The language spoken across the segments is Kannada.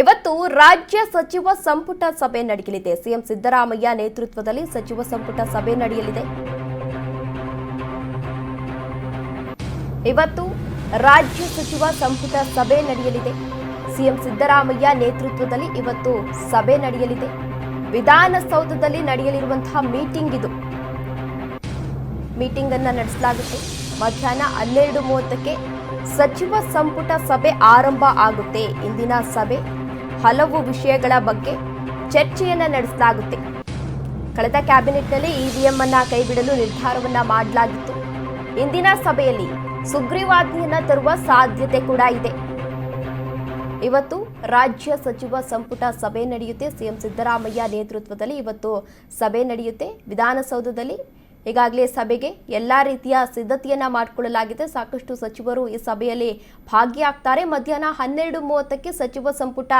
ಇವತ್ತು ರಾಜ್ಯ ಸಚಿವ ಸಂಪುಟ ಸಭೆ ನಡೆಯಲಿದೆ. ಸಿಎಂ ಸಿದ್ದರಾಮಯ್ಯ ನೇತೃತ್ವದಲ್ಲಿ ಸಚಿವ ಸಂಪುಟ ಸಭೆ ನಡೆಯಲಿದೆ. ಇವತ್ತು ರಾಜ್ಯ ಸಚಿವ ಸಂಪುಟ ಸಭೆ ನಡೆಯಲಿದೆ. ಸಿಎಂ ಸಿದ್ದರಾಮಯ್ಯ ನೇತೃತ್ವದಲ್ಲಿ ಇವತ್ತು ಸಭೆ ನಡೆಯಲಿದೆ. ವಿಧಾನಸೌಧದಲ್ಲಿ ನಡೆಯಲಿರುವಂತಹ ಮೀಟಿಂಗ್ ಇದು. ಮೀಟಿಂಗ್ ಅನ್ನ ನಡೆಸಲಾಗುತ್ತೆ. ಮಧ್ಯಾಹ್ನ ಹನ್ನೆರಡು ಮೂವತ್ತಕ್ಕೆ ಸಚಿವ ಸಂಪುಟ ಸಭೆ ಆರಂಭ ಆಗುತ್ತೆ. ಇಂದಿನ ಸಭೆ ಹಲವು ವಿಷಯಗಳ ಬಗ್ಗೆ ಚರ್ಚೆಯನ್ನ ನಡೆಸಲಾಗುತ್ತೆ. ಕಳೆದ ಕ್ಯಾಬಿನೆಟ್ನಲ್ಲಿ ಇವಿಎಂ ಅನ್ನ ಕೈಬಿಡಲು ನಿರ್ಧಾರವನ್ನ ಮಾಡಲಾಗಿತ್ತು. ಇಂದಿನ ಸಭೆಯಲ್ಲಿ ಸುಗ್ರೀವಾಜ್ಞೆಯನ್ನ ತರುವ ಸಾಧ್ಯತೆ ಕೂಡ ಇದೆ. ಇವತ್ತು ರಾಜ್ಯ ಸಚಿವ ಸಂಪುಟ ಸಭೆ ನಡೆಯುತ್ತೆ. ಸಿಎಂ ಸಿದ್ದರಾಮಯ್ಯ ನೇತೃತ್ವದಲ್ಲಿ ಇವತ್ತು ಸಭೆ ನಡೆಯುತ್ತೆ. ವಿಧಾನಸೌಧದಲ್ಲಿ ಈಗಾಗಲೇ ಸಭೆಗೆ ಎಲ್ಲ ರೀತಿಯ ಸಿದ್ಧತೆಯನ್ನ ಮಾಡಿಕೊಳ್ಳಲಾಗಿದೆ. ಸಾಕಷ್ಟು ಸಚಿವರು ಈ ಸಭೆಯಲ್ಲಿ ಭಾಗಿಯಾಗ್ತಾರೆ. ಮಧ್ಯಾಹ್ನ ಹನ್ನೆರಡು ಮೂವತ್ತಕ್ಕೆ ಸಚಿವ ಸಂಪುಟ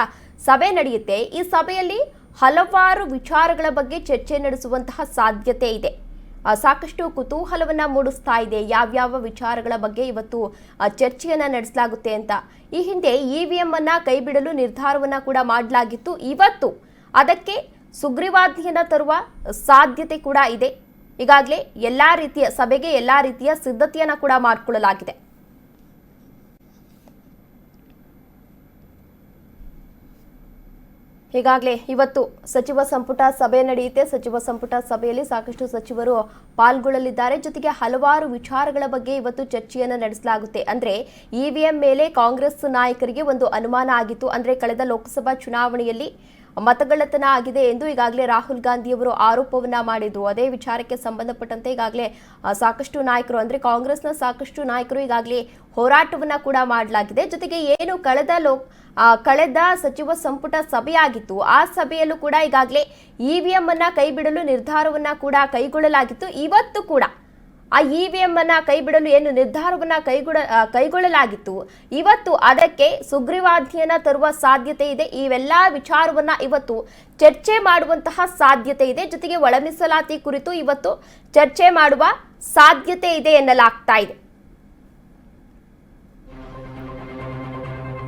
ಸಭೆ ನಡೆಯುತ್ತೆ. ಈ ಸಭೆಯಲ್ಲಿ ಹಲವಾರು ವಿಚಾರಗಳ ಬಗ್ಗೆ ಚರ್ಚೆ ನಡೆಸುವಂತಹ ಸಾಧ್ಯತೆ ಇದೆ. ಸಾಕಷ್ಟು ಕುತೂಹಲವನ್ನ ಮೂಡಿಸ್ತಾ ಇದೆ. ಯಾವ್ಯಾವ ವಿಚಾರಗಳ ಬಗ್ಗೆ ಇವತ್ತು ಚರ್ಚೆಯನ್ನ ನಡೆಸಲಾಗುತ್ತೆ ಅಂತ. ಈ ಹಿಂದೆ ಇ ವಿ ಎಂ ಅನ್ನ ಕೈಬಿಡಲು ನಿರ್ಧಾರವನ್ನ ಕೂಡ ಮಾಡಲಾಗಿತ್ತು. ಇವತ್ತು ಅದಕ್ಕೆ ಸುಗ್ರೀವಾಜ್ಞೆಯನ್ನ ತರುವ ಸಾಧ್ಯತೆ ಕೂಡ ಇದೆ. ಈಗಾಗಲೇ ಎಲ್ಲಾ ರೀತಿಯ ಸಭೆಗೆ ಎಲ್ಲಾ ರೀತಿಯ ಸಿದ್ಧತೆಯನ್ನು ಕೂಡ ಮಾಡಿಕೊಳ್ಳಲಾಗಿದೆ. ಈಗಾಗಲೇ ಇವತ್ತು ಸಚಿವ ಸಂಪುಟ ಸಭೆ ನಡೆಯುತ್ತೆ. ಸಚಿವ ಸಂಪುಟ ಸಭೆಯಲ್ಲಿ ಸಾಕಷ್ಟು ಸಚಿವರು ಪಾಲ್ಗೊಳ್ಳಲಿದ್ದಾರೆ. ಜೊತೆಗೆ ಹಲವಾರು ವಿಚಾರಗಳ ಬಗ್ಗೆ ಇವತ್ತು ಚರ್ಚೆಯನ್ನು ನಡೆಸಲಾಗುತ್ತೆ. ಅಂದ್ರೆ ಇವಿಎಂ ಮೇಲೆ ಕಾಂಗ್ರೆಸ್ ನಾಯಕರಿಗೆ ಒಂದು ಅನುಮಾನ ಆಗಿತ್ತು. ಅಂದ್ರೆ ಕಳೆದ ಲೋಕಸಭಾ ಚುನಾವಣೆಯಲ್ಲಿ ಮತಗಳ್ಳತನ ಆಗಿದೆ ಎಂದು ಈಗಾಗಲೇ ರಾಹುಲ್ ಗಾಂಧಿಯವರು ಆರೋಪವನ್ನ ಮಾಡಿದ್ರು ಅದೇ ವಿಚಾರಕ್ಕೆ ಸಂಬಂಧಪಟ್ಟಂತೆ ಈಗಾಗಲೇ ಸಾಕಷ್ಟು ನಾಯಕರು, ಅಂದ್ರೆ ಕಾಂಗ್ರೆಸ್ನ ಸಾಕಷ್ಟು ನಾಯಕರು ಈಗಾಗಲೇ ಹೋರಾಟವನ್ನ ಕೂಡ ಮಾಡಲಾಗಿದೆ. ಜೊತೆಗೆ ಏನು ಕಳೆದ ಲೋಕ್ ಕಳೆದ ಸಚಿವ ಸಂಪುಟ ಸಭೆಯಾಗಿತ್ತು. ಆ ಸಭೆಯಲ್ಲೂ ಕೂಡ ಈಗಾಗಲೇ ಇವಿಎಂ ಅನ್ನ ಕೈಬಿಡಲು ನಿರ್ಧಾರವನ್ನ ಕೂಡ ಕೈಗೊಳ್ಳಲಾಗಿತ್ತು. ಇವತ್ತು ಕೂಡ ಆ ಇವಿಎಂ ಅನ್ನ ಕೈಬಿಡಲು ಏನು ನಿರ್ಧಾರವನ್ನ ಕೈಗೊಡ ಕೈಗೊಳ್ಳಲಾಗಿತ್ತು. ಇವತ್ತು ಅದಕ್ಕೆ ಸುಗ್ರೀವಾಜ್ಞೆಯನ್ನ ತರುವ ಸಾಧ್ಯತೆ ಇದೆ. ಇವೆಲ್ಲ ವಿಚಾರವನ್ನ ಇವತ್ತು ಚರ್ಚೆ ಮಾಡುವಂತಹ ಸಾಧ್ಯತೆ ಇದೆ. ಜೊತೆಗೆ ಒಳಮೀಸಲಾತಿ ಕುರಿತು ಇವತ್ತು ಚರ್ಚೆ ಮಾಡುವ ಸಾಧ್ಯತೆ ಇದೆ ಎನ್ನಲಾಗ್ತಾ ಇದೆ.